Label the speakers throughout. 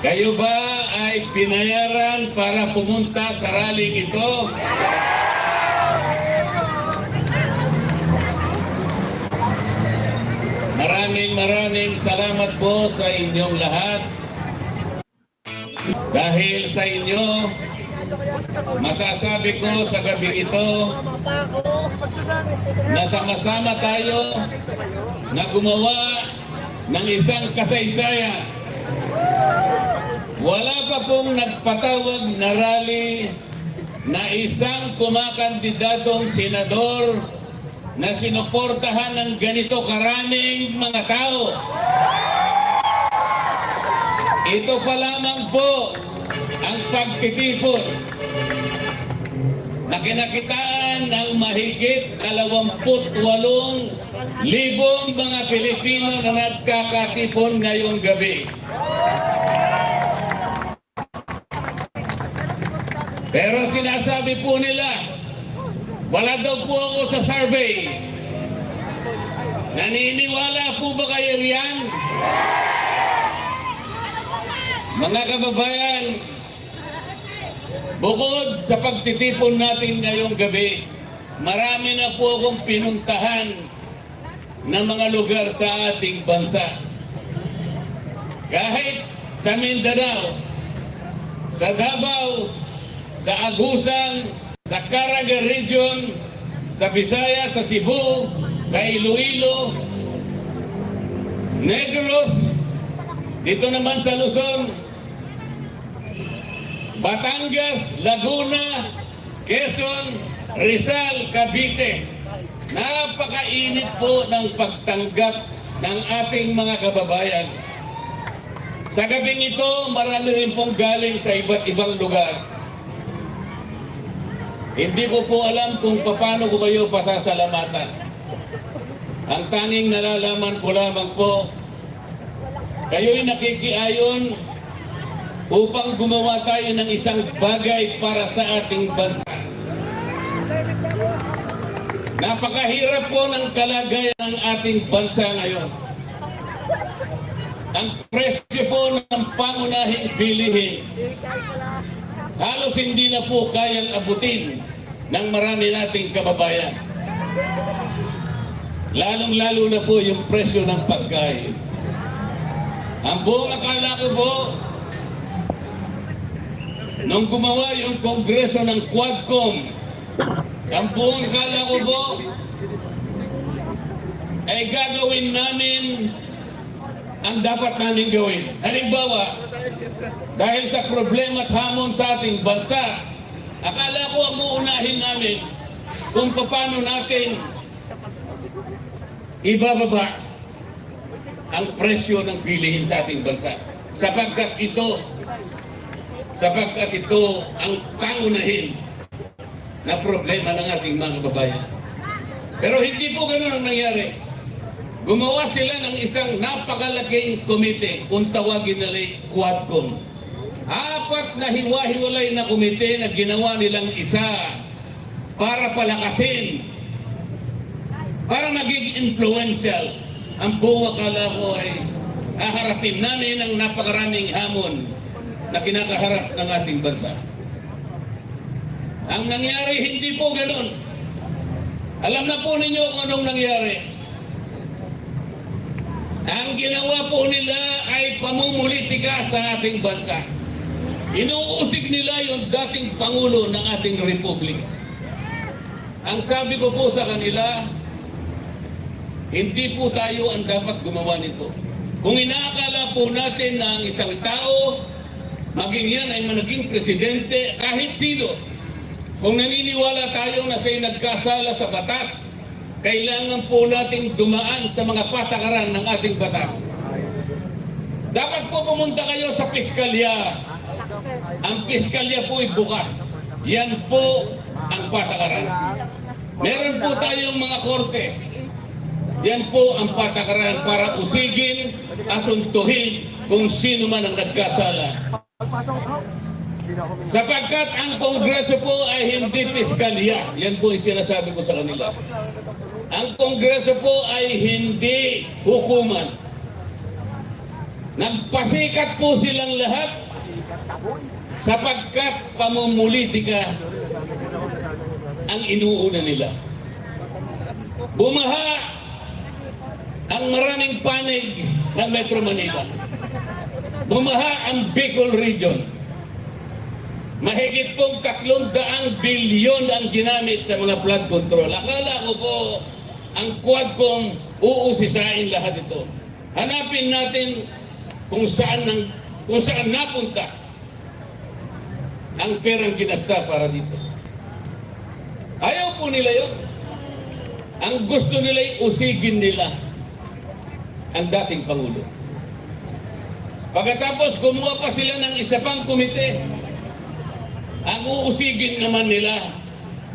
Speaker 1: Kayo ba ay pinayaran para pumunta sa rally ito? Maraming maraming salamat po sa inyong lahat. Dahil sa inyo, masasabi ko sa gabi ito na sama-sama tayo na gumawa ng isang kasaysayan. Wala pa pong nagpatawag na rally na isang kumakandidatong senador na sinuportahan ng ganito karaming mga tao. Ito pa lamang po ang pagtitipon na kinakitaan ng mahigit 28 libong mga Pilipino na nagkakatipon ngayong gabi. Pero sinasabi po nila, wala daw po ako sa survey. Naniniwala po ba kayo riyan? Mga kababayan, bukod sa pagtitipon natin ngayong gabi, marami na po akong pinuntahan ng mga lugar sa ating bansa. Kahit sa Mindanao, sa Davao, sa Agusan, sa Caraga Region, sa Bisaya, sa Cebu, sa Iloilo, Negros, dito naman sa Luzon, Batangas, Laguna, Quezon, Rizal, Cavite. Napakainit po ng pagtanggap ng ating mga kababayan. Sa gabing ito, marami rin pong galing sa iba't ibang lugar. Hindi ko po alam kung paano ko kayo pasasalamatan. Ang tanging nalalaman ko lamang po, kayo'y nakikiayon upang gumawa tayo ng isang bagay para sa ating bansa. Napakahirap po ng kalagayan ng ating bansa ngayon. Ang presyo po ng pangunahing bilihin halos hindi na po kayang abutin ng marami nating kababayan. Lalong-lalo na po yung presyo ng pagkain. Ang buong akala ko po, nung gumawa yung kongreso ng Quadcom, ang buong akala ko po, ay gagawin namin ang dapat namin gawin. Halimbawa, dahil sa problema at hamon sa ating bansa, akala ko ang uunahin namin kung paano natin ibababa ang presyo ng bilihin sa ating bansa. Sapagkat ito, sapagkat ito ang pangunahin na problema ng ating mga kababayan. Pero hindi po ganun ang nangyari. Gumawa sila ng isang napakalaking komite kung tawagin nila Quadcom. Apat na hiwa-hiwalay na komite na ginawa nilang isa para palakasin, para maging influential. Ang buong akala ko ay haharapin namin ang napakaraming hamon na kinakaharap ng ating bansa. Ang nangyari, hindi po ganun. Alam na po ninyo kung anong nangyari. Ang ginawa po nila ay pamumulitika sa ating bansa. Inuusig nila yung dating Pangulo ng ating Republika. Ang sabi ko po sa kanila, hindi po tayo ang dapat gumawa nito. Kung inaakala po natin na ang isang tao, maging yan ay managing presidente, kahit sino, kung naniniwala tayo na siya'y nagkasala sa batas, kailangan po nating dumaan sa mga patakaran ng ating batas. Dapat po pumunta kayo sa piskalya. Ang piskalya po ay bukas. Yan po ang patakaran. Meron po tayong mga korte. Yan po ang patakaran para usigin, asuntuhin kung sino man ang nagkasala. Sapagkat ang Kongreso po ay hindi piskalya. Yan po yung sinasabi ko sa kanila. Ang Kongreso po ay hindi hukuman. Nagpasikat po silang lahat sapagkat pamumulitika ang inuuna nila. Bumaha ang maraming panig ng Metro Manila. Bumaha ang Bicol Region. Mahigit pong tatlong daang bilyon ang ginamit sa mga flood control. Akala ko po ang Quadcom uusisain lahat ito. Hanapin natin kung saan nang, kung saan napunta ang perang ginasta para dito. Ayaw po nila yon. Ang gusto nila usigin nila ang dating Pangulo. Pagkatapos gumawa pa sila ng isa pang komite, ang uusigin naman nila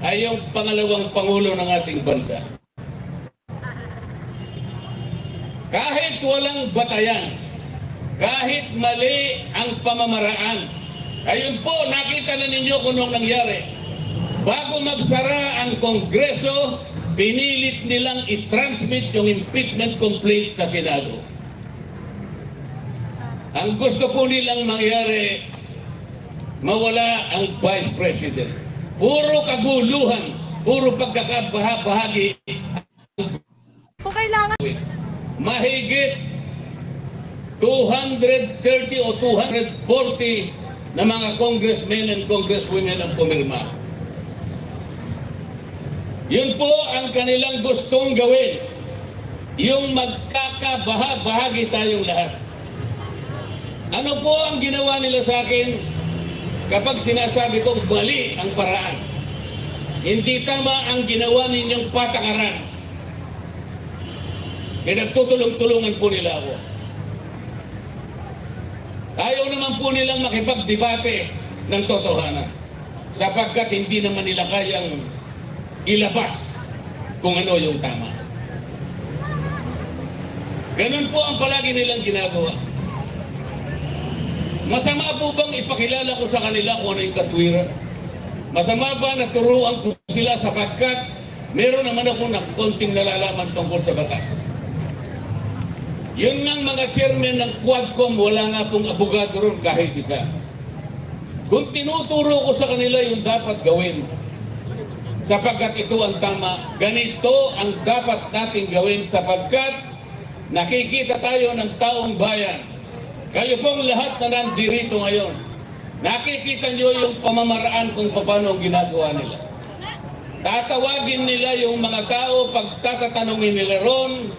Speaker 1: ay yung pangalawang Pangulo ng ating bansa. Kahit walang batayan, kahit mali ang pamamaraan, ayun po, nakita na ninyo kung anong nangyari. Bago magsara ang Kongreso, pinilit nilang i-transmit yung impeachment complaint sa Senado. Ang gusto po nilang mangyari, mawala ang Vice President. Puro kaguluhan, puro pagkakabahagi
Speaker 2: Kung kailangan
Speaker 1: mahigit 230 o 240 na mga congressmen and congresswomen ang pumirma. Yun po ang kanilang gustong gawin. Yung magkakabaha-bahagi tayong lahat. Ano po ang ginawa nila sa akin kapag sinasabi ko mali ang paraan? Hindi tama ang ginawa ninyong patakaran. Pinagtutulong-tulungan po nila ako. Ayaw naman po nilang makipagdebate ng totohanan sapagkat hindi naman nila kayang ilabas kung ano yung tama. Ganun po ang palagi nilang ginagawa. Masama po bang ipakilala ko sa kanila kung ano yung katwiran? Masama ba na turuan ko sila sapagkat meron naman ako ng konting nalalaman tungkol sa batas? Yun nga mga chairman ng Quadcom, wala nga pong abogado ron kahit isa. Kung tinuturo ko sa kanila yung dapat gawin, sapagkat ito ang tama, ganito ang dapat natin gawin sapagkat nakikita tayo ng taong bayan. Kayo pong lahat na nandirito ngayon, nakikita nyo yung pamamaraan kung paano ginagawa nila. Tatawagin nila yung mga tao, pagtatatanungin nila ron,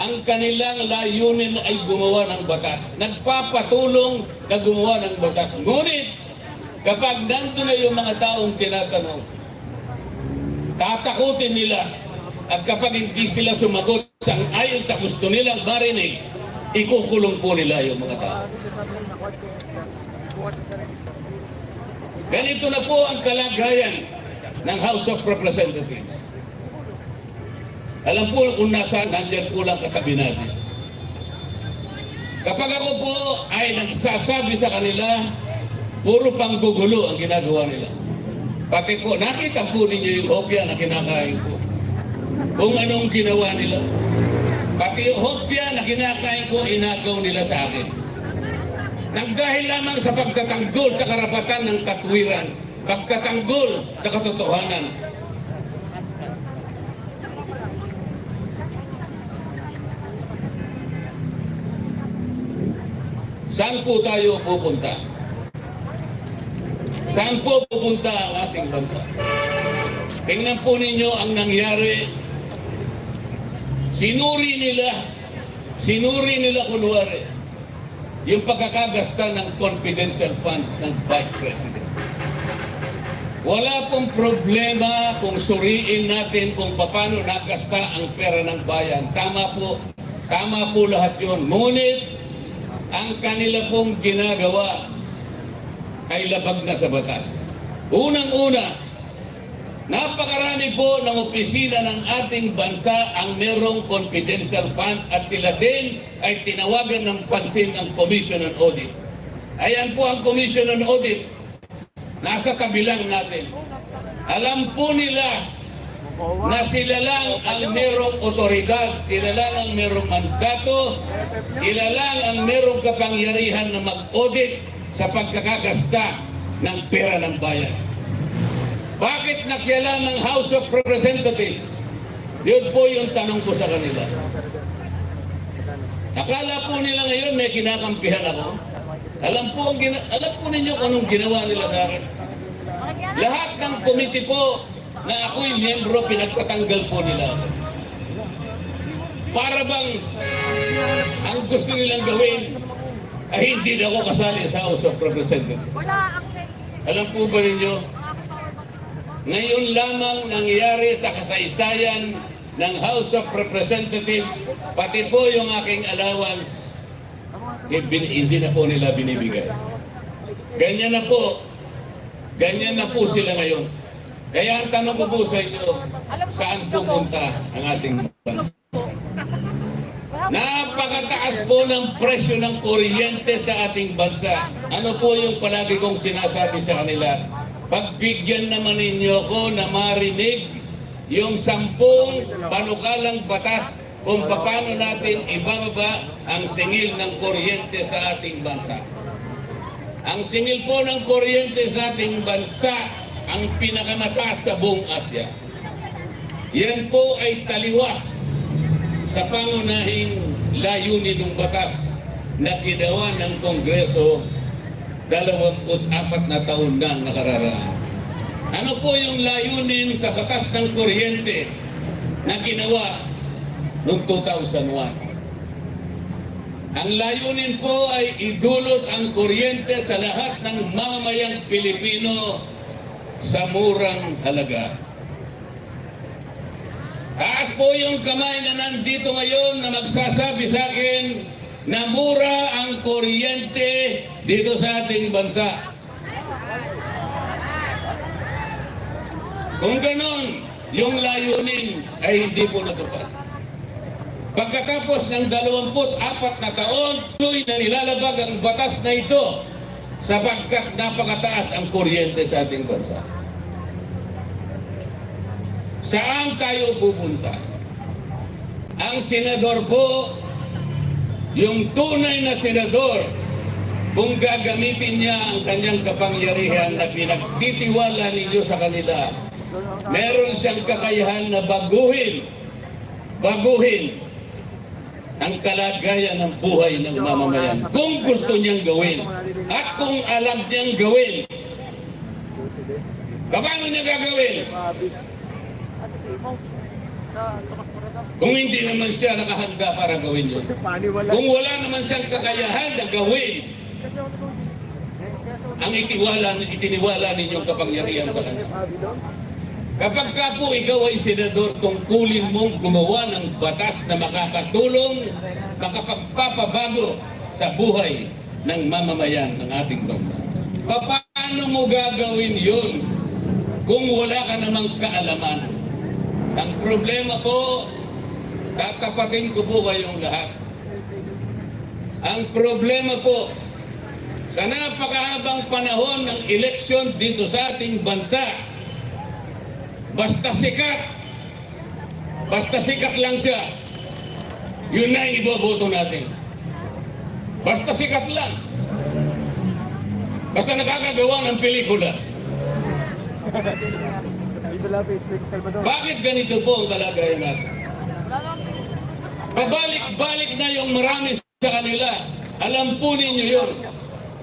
Speaker 1: ang kanilang layunin ay gumawa ng batas. Nagpapatulong na gumawa ng batas. Ngunit, kapag nandun na yung mga taong tinatanong, tatakutin nila at kapag hindi sila sumagot sang ayon sa gusto nilang marinig, ikukulong po nila yung mga tao. Ganito na po ang kalagayan ng House of Representatives. Alam po kung nasaan, nandyan po lang katabi natin. Kapag ako po ay nagsasabi sa kanila, puro panggugulo ang ginagawa nila. Pati po, nakita po ninyo yung hopya na kinakain ko. Kung anong ginawa nila. Pati yung hopya na kinakain ko, inagaw nila sa akin. Nang dahil lamang sa pagtatanggol sa karapatan ng katwiran, pagtatanggol sa katotohanan, Saan po tayo pupunta? Saan po pupunta ang ating bansa? Tingnan po ninyo ang nangyari. Sinuri nila, sinuri nila kunwari, yung pagkakagasta ng confidential funds ng Vice President. Wala pong problema kung suriin natin kung paano nagasta ang pera ng bayan. Tama po, tama po lahat yun. Ngunit, ang kanila pong ginagawa ay labag na sa batas. Unang-una, napakarami po ng opisina ng ating bansa ang merong confidential fund at sila din ay tinawagan ng pansin ng Commission on Audit. Ayan po ang Commission on Audit. Nasa kabilang natin. Alam po nila na sila lang ang merong otoridad, sila lang ang merong mandato, sila lang ang merong kapangyarihan na mag-audit sa pagkakagasta ng pera ng bayan. Bakit nakialam ang House of Representatives? Yun po yung tanong ko sa kanila. Akala po nila ngayon may kinakampihan ako. Alam po, ang gina- alam po ninyo kung anong ginawa nila sa akin. Lahat ng committee po na ako'y miyembro, pinagtatanggal po nila. Para bang ang gusto nilang gawin ay hindi na ako kasali sa House of Representatives. Alam po ba ninyo, ngayon lamang nangyari sa kasaysayan ng House of Representatives, pati po yung aking allowance, hindi na po nila binibigay. Ganyan na po, ganyan na po sila ngayon. Kaya ang tanong ko po sa inyo, saan pupunta ang ating bansa? Napakataas po ng presyo ng kuryente sa ating bansa. Ano po yung palagi kong sinasabi sa kanila? Pagbigyan naman ninyo ko na marinig yung sampung panukalang batas kung paano natin ibababa ang singil ng kuryente sa ating bansa. Ang singil po ng kuryente sa ating bansa ang pinakamataas sa buong Asya. Yan po ay taliwas sa pangunahing layunin ng batas na ginawa ng Kongreso 24 na taon na nakararaan. Ano po yung layunin sa batas ng kuryente na ginawa noong 2001? Ang layunin po ay idulot ang kuryente sa lahat ng mamamayang Pilipino sa murang halaga. Taas po yung kamay na nandito ngayon na magsasabi sa akin na mura ang kuryente dito sa ating bansa. Kung ganon, yung layunin ay hindi po natupad. Pagkatapos ng 24 na taon, tuloy na nilalabag ang batas na ito sapagkat napakataas ang kuryente sa ating bansa. Saan tayo pupunta? Ang senador po, yung tunay na senador, kung gagamitin niya ang kanyang kapangyarihan na pinagtitiwala ninyo sa kanila, meron siyang kakayahan na baguhin, baguhin ang kalagayan ng buhay ng mamamayan. Kung gusto niyang gawin at kung alam niyang gawin, paano niya gagawin? Kung hindi naman siya nakahanda para gawin yun. Kung wala naman siyang kakayahan na gawin ang itiwala, itiniwala ninyong kapangyarihan sa kanya. Kapag ka po ikaw ay senador, tungkulin mong gumawa ng batas na makakatulong, makapagpapabago sa buhay ng mamamayan ng ating bansa. Paano mo gagawin yun kung wala ka namang kaalaman? Ang problema po, tatapatin ko po kayong lahat. Ang problema po, sa napakahabang panahon ng eleksyon dito sa ating bansa, basta sikat, basta sikat lang siya, yun na ang iboboto natin. Basta sikat lang. Basta nakakagawa ng pelikula. Bakit ganito po ang kalagayan natin? Pabalik-balik na yung marami sa kanila. Alam po ninyo yun.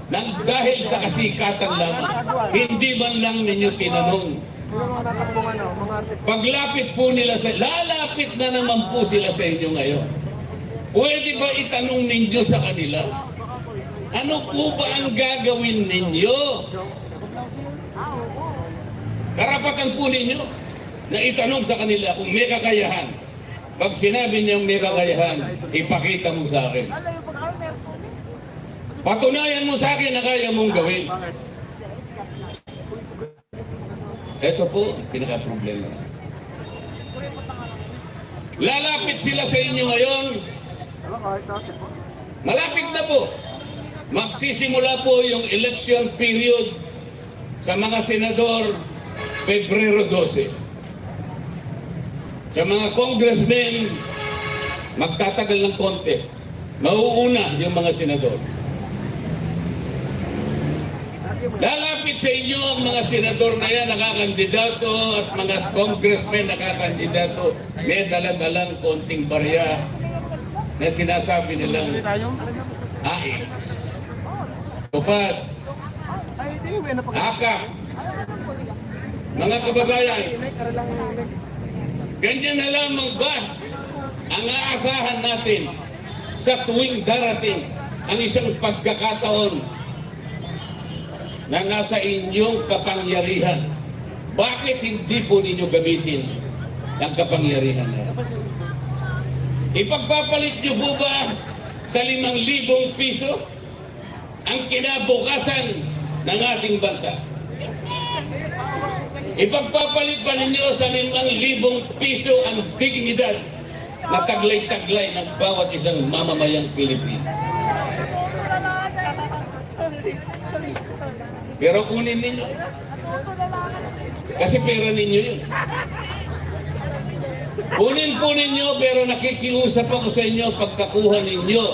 Speaker 1: Nang dahil sa kasikatan lamang, hindi man lang ninyo tinanong. Paglapit po nila sa, lalapit na naman po sila sa inyo ngayon. Pwede ba itanong ninyo sa kanila? Ano po ba ang gagawin ninyo? Karapatan po ninyo na itanong sa kanila kung may kakayahan. Pag sinabi niyang may kakayahan, ipakita mo sa akin. Patunayan mo sa akin na kaya mong gawin. Ito po, pinaka-problema. Lalapit sila sa inyo ngayon. Malapit na po. Magsisimula po yung election period sa mga senador Pebrero 12. Sa mga congressmen, magtatagal ng konti. Mauuna yung mga senador. Lalapit sa inyo ang mga senador na yan, nakakandidato at mga congressmen nakakandidato. May daladalang konting barya na sinasabi nilang AX. Tupad, akap, mga kababayan, ganyan na lamang ba ang aasahan natin sa tuwing darating ang isang pagkakataon na nasa inyong kapangyarihan. Bakit hindi po ninyo gamitin ang kapangyarihan na yan? Ipagpapalit niyo po ba sa limang libong piso ang kinabukasan ng ating bansa? Ipagpapalit ba ninyo sa limang libong piso ang dignidad na taglay-taglay ng bawat isang mamamayang Pilipino? Pero kunin ninyo. Kasi pera ninyo yun. Kunin po ninyo pero nakikiusap ako sa inyo pagkakuha ninyo.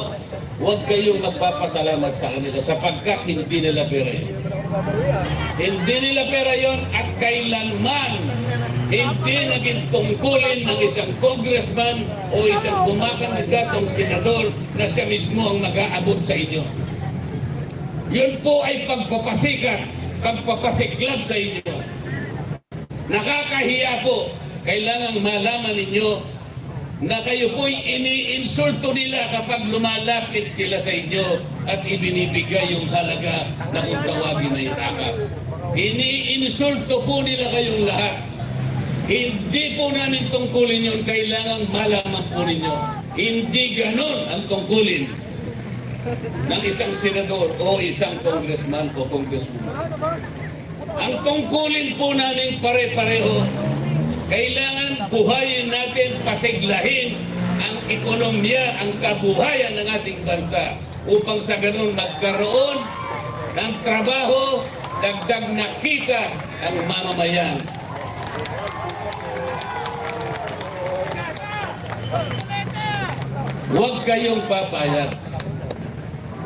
Speaker 1: Huwag kayong magpapasalamat sa kanila sapagkat hindi nila pera yun. Hindi nila pera yon at kailanman hindi naging tungkulin ng isang congressman o isang kumakandidatong senador na siya mismo ang mag-aabot sa inyo. Yun po ay pagpapasikat, pagpapasiklab sa inyo. Nakakahiya po. Kailangan malaman ninyo na kayo po'y iniinsulto nila kapag lumalapit sila sa inyo at ibinibigay yung halaga na kung tawagin na yung akap. Iniinsulto po nila kayong lahat. Hindi po namin tungkulin yun. Kailangan malaman po ninyo. Hindi ganon ang tungkulin ng isang senador o isang congressman o congresswoman. Ang tungkulin po namin pare-pareho, kailangan buhayin natin, pasiglahin ang ekonomiya, ang kabuhayan ng ating bansa upang sa ganun magkaroon ng trabaho, dagdag na kita ang mamamayan. Huwag kayong papayag.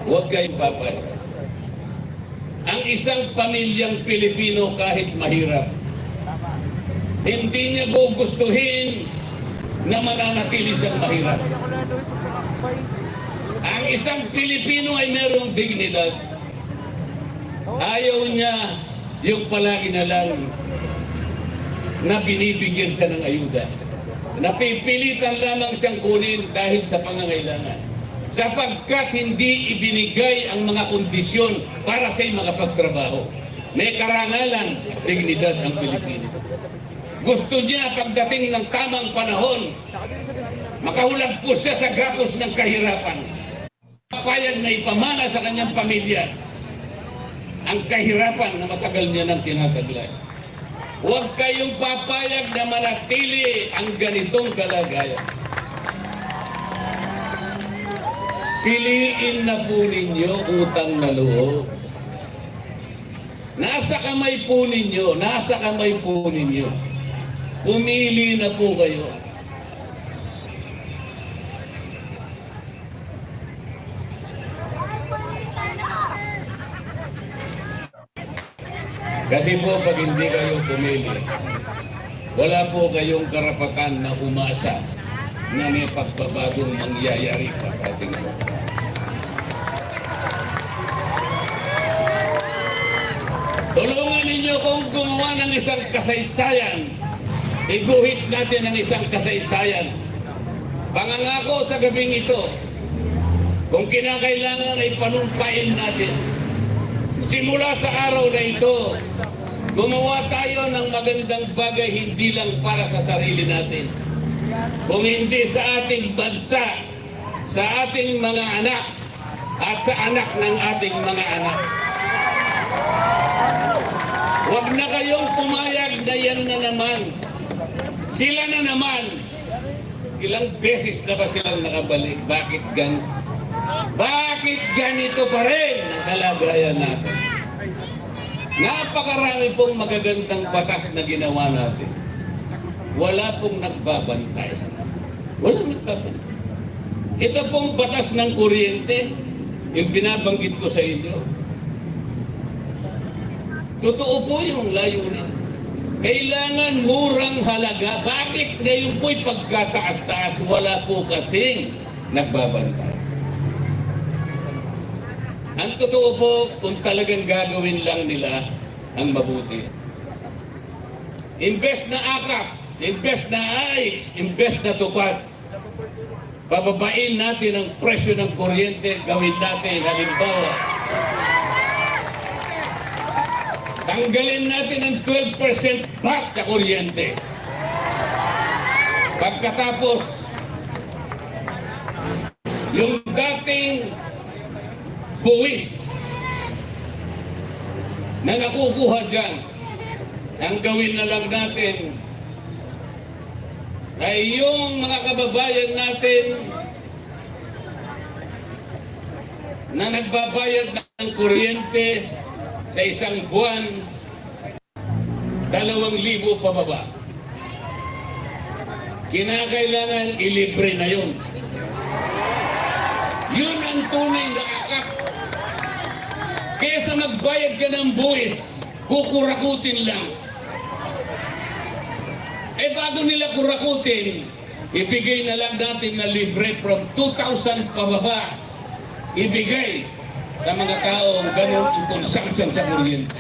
Speaker 1: Huwag kayong papayag. Ang isang pamilyang Pilipino kahit mahirap, hindi niya gugustuhin na mananatili siyang mahirap. Ang isang Pilipino ay merong dignidad. Ayaw niya yung palagi na lang na binibigyan siya ng ayuda. Napipilitan lamang siyang kunin dahil sa pangangailangan. Sapagkat hindi ibinigay ang mga kondisyon para siya'y makapagtrabaho. May karangalan, dignidad ang Pilipino. Gusto niya pagdating ng tamang panahon, makahulag po siya sa gapos ng kahirapan. Papayag na ipamana sa kanyang pamilya ang kahirapan na matagal niya nang tinataglay. Huwag kayong papayag na manatili ang ganitong kalagayan. Piliin na po ninyo utang na loob. Nasa kamay po ninyo, nasa kamay po ninyo. Pumili na po kayo. Kasi po pag hindi kayo pumili, wala po kayong karapatan na umasa na may pagbabagong mangyayari pa sa ating bansa. Ninyo kong gumawa ng isang kasaysayan. Iguhit natin ang isang kasaysayan. Pangangako sa gabing ito, kung kinakailangan ay panumpain natin. Simula sa araw na ito, gumawa tayo ng magandang bagay hindi lang para sa sarili natin. Kung hindi sa ating bansa, sa ating mga anak, at sa anak ng ating mga anak. Huwag na kayong pumayag na yan na naman. Sila na naman. Ilang beses na ba silang nakabalik? Bakit gan? Bakit ganito pa rin ang kalagayan natin? Napakarami pong magagandang batas na ginawa natin. wala pong nagbabantay. Walang nagbabantay. Ito pong batas ng kuryente, yung binabanggit ko sa inyo. Totoo po yung layunin. Kailangan murang halaga. Bakit ngayon po'y pagkataas-taas? Wala po kasing nagbabantay. Ang totoo po, kung talagang gagawin lang nila ang mabuti. Invest na akap, invest na ayos, invest na tupad. Bababain natin ang presyo ng kuryente, gawin natin halimbawa. Tanggalin natin ang 12% VAT sa kuryente. Pagkatapos, yung dating buwis na nakukuha dyan, ang gawin na lang natin ay yung mga kababayan natin na nagbabayad ng kuryente sa isang buwan, dalawang libo pababa. Kinakailangan ilibre na yun. Yun ang tunay na akap. Kesa magbayad ka ng buwis, kukurakutin lang. Eh bago nila kurakutin, ibigay na lang natin na libre from 2,000 pababa. Ibigay sa mga taong ganun ang consumption sa kuryente.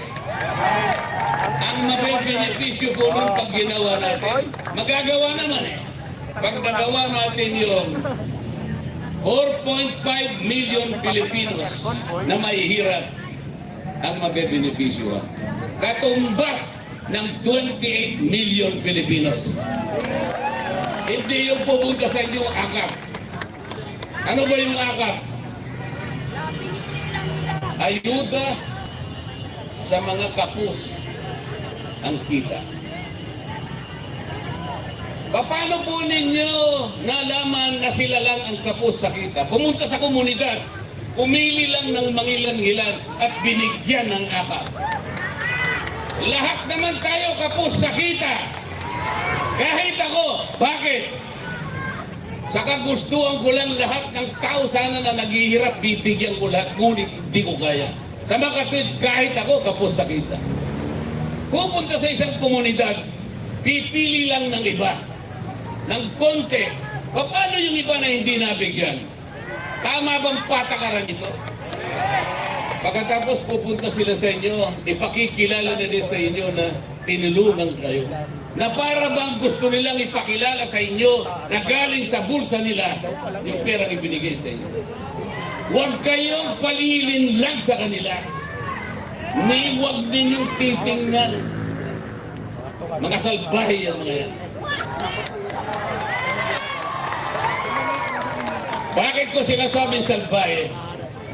Speaker 1: Ang mabibenepisyo po nun pag ginawa natin, magagawa naman eh. Pag nagawa natin yung 4.5 million Filipinos na mahihirap ang mabebenepisyo. Katumbas ng 28 million Filipinos. Hindi yung pupunta sa inyo akap. Ano ba yung akap? Ayuda sa mga kapus ang kita. Paano po ninyo nalaman na sila lang ang kapos sa kita? Pumunta sa komunidad, umili lang ng mangilan-ngilan at binigyan ng akap. Lahat naman tayo kapos sa kita. Kahit ako. Bakit? Sa kagustuhan ko lang lahat ng tao sana na naghihirap, bibigyan ko lahat, ngunit hindi ko kaya. Sa makatid, kahit ako kapos sa kita. Pupunta sa isang komunidad, pipili lang ng iba, ng konti. Paano yung iba na hindi nabigyan? Tama bang patakaran ito? Pagkatapos pupunta sila sa inyo, ipakikilala na din sa inyo na tinulungan kayo. Na para bang gusto nilang ipakilala sa inyo na galing sa bulsa nila yung perang ibinigay sa inyo. Huwag kayong palilin lang sa kanila. Ni huwag ninyong titingnan. Mga salbahe yan mga yan. Bakit ko sinasabing salbahe?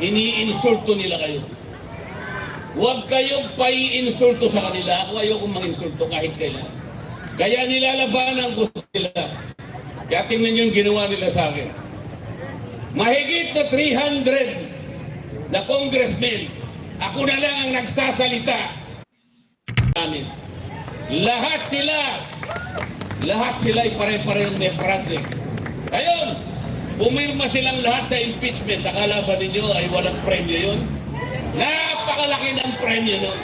Speaker 1: Iniinsulto nila kayo. Huwag kayong paiinsulto sa kanila. Ako ayokong manginsulto kahit kailan. Kaya nilalabanan ko sila. Kaya tingnan yung ginawa nila sa akin. Mahigit na 300 na congressmen, ako na lang ang nagsasalita namin. Lahat sila, lahat sila ay pare-parehong may projects. Ayun, pumirma silang lahat sa impeachment. Akala ba ninyo ay walang premyo yun? Napakalaki ng premyo nun.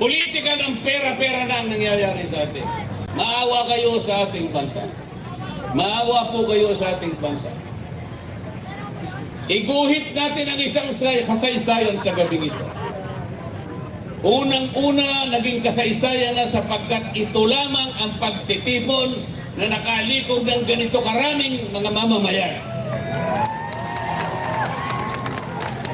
Speaker 1: Politika ng pera-pera na ang nangyayari sa atin. Maawa kayo sa ating bansa. Maawa po kayo sa ating bansa. Iguhit natin ang isang say- kasaysayan sa gabing ito. Unang-una, naging kasaysayan na sapagkat ito lamang ang pagtitipon na nakalikom ng ganito karaming mga mamamayan.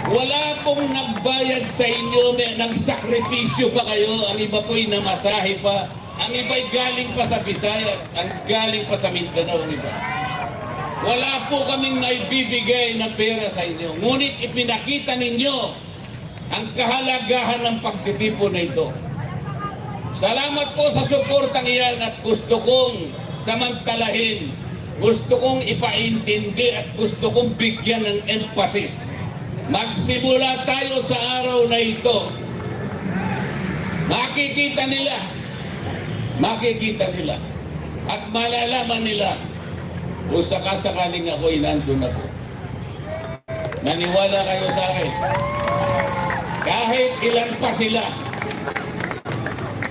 Speaker 1: Wala pong nagbayad sa inyo may, ng sakripisyo pa kayo. Ang iba po'y namasahe pa. Ang iba'y galing pa sa Visayas. Ang galing pa sa Mindanao. ang iba. Wala po kaming maibibigay na pera sa inyo. Ngunit ipinakita ninyo ang kahalagahan ng pagtitipon na ito. Salamat po sa suportang iyan at gusto kong samantalahin. Gusto kong ipaintindi at gusto kong bigyan ng emphasis. Magsimula tayo sa araw na ito. makikita nila, makikita nila, at malalaman nila kung sakasakaling ako'y nandun ako. Naniwala kayo sa akin. Kahit ilan pa sila,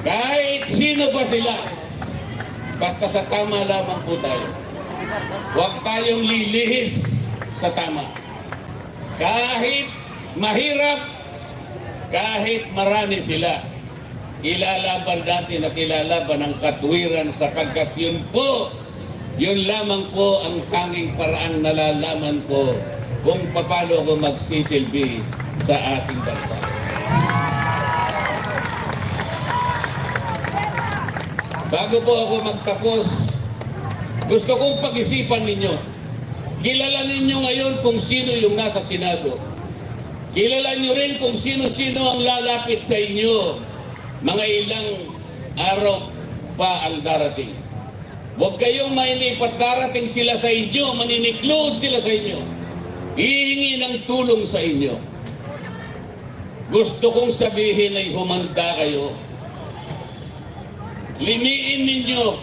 Speaker 1: kahit sino pa sila, basta sa tama lamang po tayo. Huwag tayong lilihis sa tama. Kahit mahirap, kahit marami sila, ilalaban natin at ilalaban ang katwiran sapagkat yun po, yun lamang po ang tanging paraang nalalaman ko kung paano ako magsisilbi sa ating bansa. Bago po ako magtapos, gusto kong pag-isipan ninyo. Kilala ninyo ngayon kung sino yung nasa Senado. Kilala nyo rin kung sino-sino ang lalapit sa inyo. Mga ilang araw pa ang darating. Huwag kayong mainip at darating sila sa inyo, maniniklod sila sa inyo. Hihingi ng tulong sa inyo. Gusto kong sabihin ay humanda kayo. Limiin ninyo.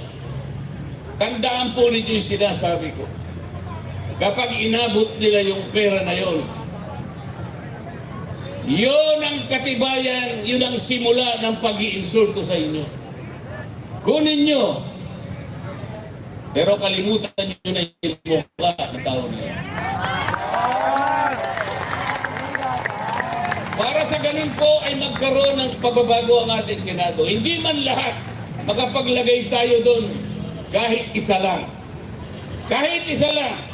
Speaker 1: Tandaan po ninyo yung sinasabi ko. Kapag inabot nila yung pera na yon, yon ang katibayan, yun ang simula ng pag-iinsulto sa inyo. Kunin nyo. Pero kalimutan nyo na yung mukha ng tao na yan. Para sa ganun po ay magkaroon ng pagbabago ang ating Senado. Hindi man lahat makapaglagay tayo doon kahit isa lang. Kahit isa lang.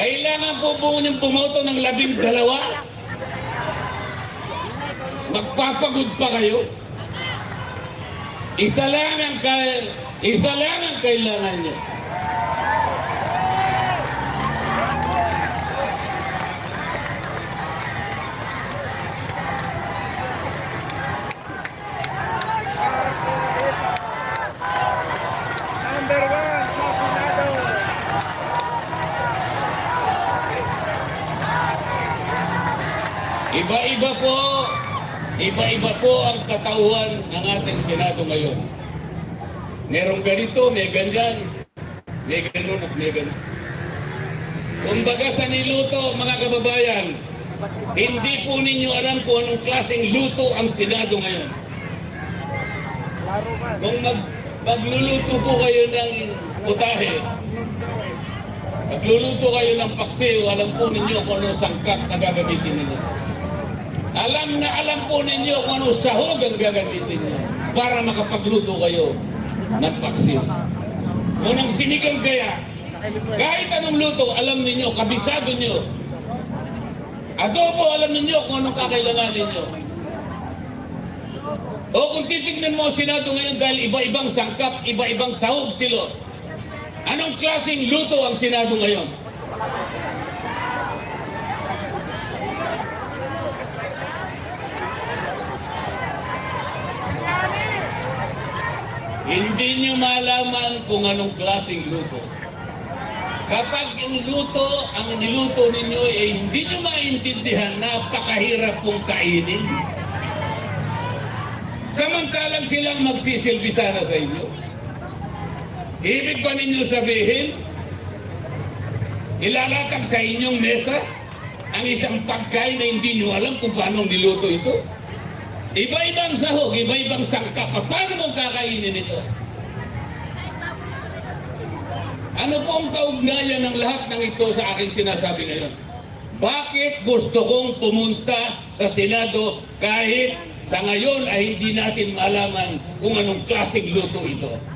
Speaker 1: Kailangan po po niyong pumoto ng labing dalawa. Magpapagod pa kayo. Isa lang ang isa lang ang kailangan niyo.
Speaker 3: Number one sa Senado.
Speaker 1: Iba-iba po, iba-iba po ang katauhan ng ating Senado ngayon. Merong ganito, may ganyan, may ganun at may ganun. Kumbaga sa niluto, mga kababayan, hindi po ninyo alam kung anong klaseng luto ang Senado ngayon. Kung mag, magluluto po kayo ng putahe, magluluto kayo ng paksiw, alam po ninyo kung anong sangkap na gagamitin ninyo. Alam na alam po ninyo kung anong sahog ang gagamitin niyo para makapagluto kayo ng paksiw. Unang sinigang kaya, kahit anong luto, alam ninyo, kabisado niyo. Adobo, alam ninyo kung anong kakailanganin niyo. O kung titignan mo Senado ngayon dahil iba-ibang sangkap, iba-ibang sahog silo. Anong klaseng luto ang Senado ngayon? Hindi niyo malaman kung anong klaseng luto. Kapag yung luto, ang niluto ninyo ay hindi niyo maintindihan, napakahirap pong kainin. Samantalang silang magsisilbi sana sa inyo. Ibig ba ninyo sabihin, ilalatag sa inyong mesa ang isang pagkain na hindi nyo alam kung paano niluto ito? Iba-ibang sahog, iba-ibang sangkap. Paano mo kakainin ito? Ano po ang kaugnayan ng lahat ng ito sa aking sinasabi ngayon? Bakit gusto kong pumunta sa Senado kahit sa ngayon ay hindi natin malaman kung anong klaseng luto ito?